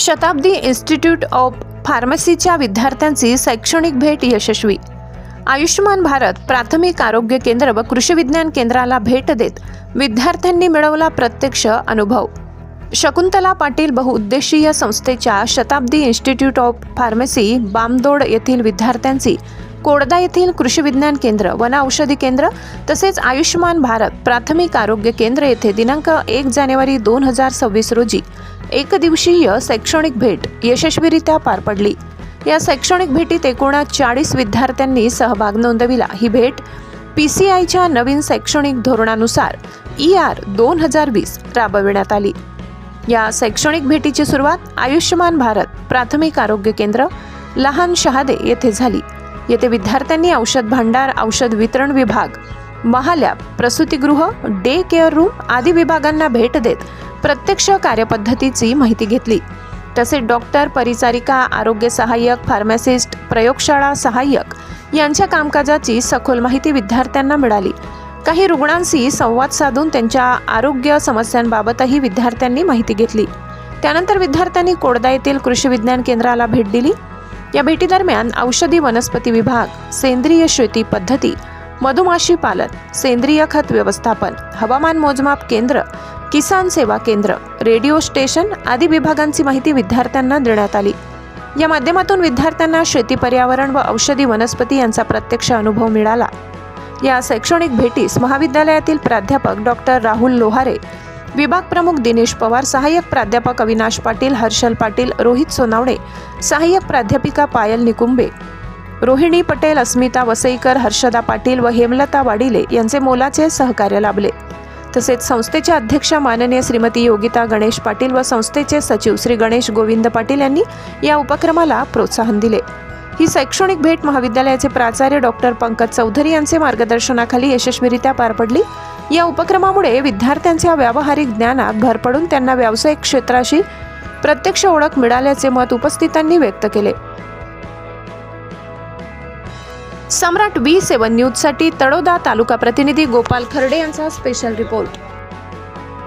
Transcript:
Shatabdi institute of फार्मसीच्या विद्यार्थ्यांची शैक्षणिक भेट यशस्वी. आयुष्यमान भारत प्राथमिक आरोग्य केंद्र व कृषी विज्ञान केंद्राला भेट देत विद्यार्थ्यांनी मिळवला प्रत्यक्ष अनुभव. शकुंतला पाटील बहुउद्देशीय संस्थेच्या Shatabdi institute of pharmacy Bamdod येथील विद्यार्थ्यांची कोडदा येथील कृषी विज्ञान केंद्र वन औषधी केंद्र तसेच आयुष्यमान भारत प्राथमिक आरोग्य केंद्र येथे दिनांक एक जानेवारी दोन हजार सव्वीस रोजी एकदिवसीय शैक्षणिक भेट यशस्वीरित्या पार पडली. या शैक्षणिक भेटीत एकूण चाळीस विद्यार्थ्यांनी सहभाग नोंदविला. ही भेट पी सी आयच्या नवीन शैक्षणिक धोरणानुसार ई आर दोन हजार वीस राबविण्यात आली. या शैक्षणिक भेटीची सुरुवात आयुष्यमान भारत प्राथमिक आरोग्य केंद्र लहान शहादे येथे झाली. येथे विद्यार्थ्यांनी औषध भांडार औषध वितरण विभाग महालॅब प्रसूतीगृह डे केअर रूम आदी विभागांना भेट देत प्रत्यक्ष कार्यपद्धतीची माहिती घेतली. तसेच डॉक्टर परिचारिका आरोग्य सहाय्यक फार्मासिस्ट प्रयोगशाळा सहाय्यक यांच्या कामकाजाची सखोल माहिती विद्यार्थ्यांना मिळाली. काही रुग्णांशी संवाद साधून त्यांच्या आरोग्य समस्यांबाबतही विद्यार्थ्यांनी माहिती घेतली. त्यानंतर विद्यार्थ्यांनी कोडदा येथील कृषी विज्ञान केंद्राला भेट दिली. या भेटीदरम्यान औषधी वनस्पती विभाग सेंद्रिय शेती पद्धती मधुमाशी पालन सेंद्रिय खत व्यवस्थापन हवामान मोजमाप केंद्र किसान सेवा केंद्र रेडिओ स्टेशन आदी विभागांची माहिती विद्यार्थ्यांना देण्यात आली. या माध्यमातून विद्यार्थ्यांना शेती पर्यावरण व औषधी वनस्पती यांचा प्रत्यक्ष अनुभव मिळाला. या शैक्षणिक भेटीस महाविद्यालयातील प्राध्यापक डॉक्टर राहुल लोहारे विभाग प्रमुख दिनेश पवार सहाय्यक प्राध्यापक अविनाश पाटील हर्षल पाटील रोहित सोनावणे सहाय्यक प्राध्यापिका पायल निकुंबे रोहिणी पटेल अस्मिता वसईकर हर्षदा पाटील व हेमलता वाडिले यांचे मोलाचे सहकार्य लाभले. तसेच संस्थेच्या अध्यक्षा माननीय श्रीमती योगिता गणेश पाटील व संस्थेचे सचिव श्री गणेश गोविंद पाटील यांनी या उपक्रमाला प्रोत्साहन दिले. ही शैक्षणिक भेट महाविद्यालयाचे प्राचार्य डॉक्टर पंकज चौधरी यांचे मार्गदर्शनाखाली यशस्वीरित्या पार पडली. या उपक्रमामुळे विद्यार्थ्यांच्या व्यावहारिक ज्ञानात भर पडून त्यांना व्यावसायिक क्षेत्राशी प्रत्यक्ष ओळख मिळाल्याचे मत उपस्थितांनी व्यक्त केले. सम्राट बी सेवन न्यूजसाठी तळोदा तालुका प्रतिनिधी गोपाल खर्डे यांचा स्पेशल रिपोर्ट.